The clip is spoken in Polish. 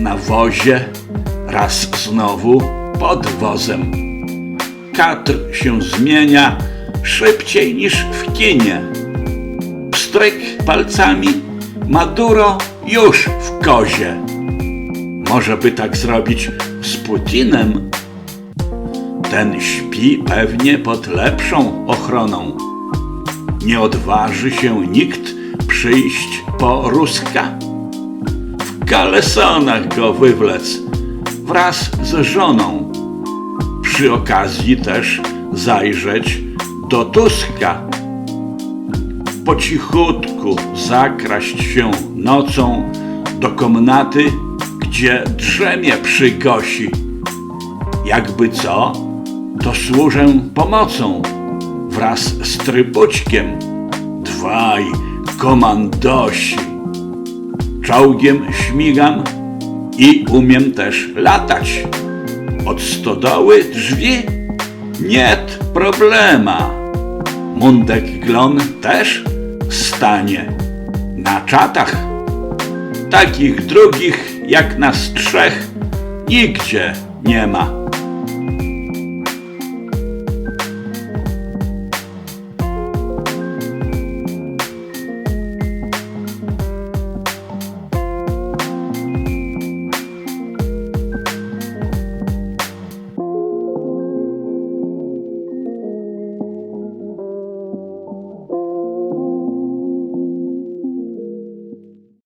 na wozie, raz znowu pod wozem. Kadr się zmienia szybciej niż w kinie. Pstryk palcami, Maduro już w kozie. Może by tak zrobić z Putinem? Ten śpi pewnie pod lepszą ochroną. Nie odważy się nikt przyjść po Ruska. Kalesonach go wywlec wraz z żoną. Przy okazji też zajrzeć do Tuska. Po cichutku zakraść się nocą do komnaty, gdzie drzemie przy Gosi. Jakby co, to służę pomocą wraz z trybućkiem. Dwaj komandosi. Czołgiem śmigam i umiem też latać. Od stodoły drzwi? Nie problema. Mundek Glon też stanie na czatach. Takich drugich jak nas trzech nigdzie nie ma.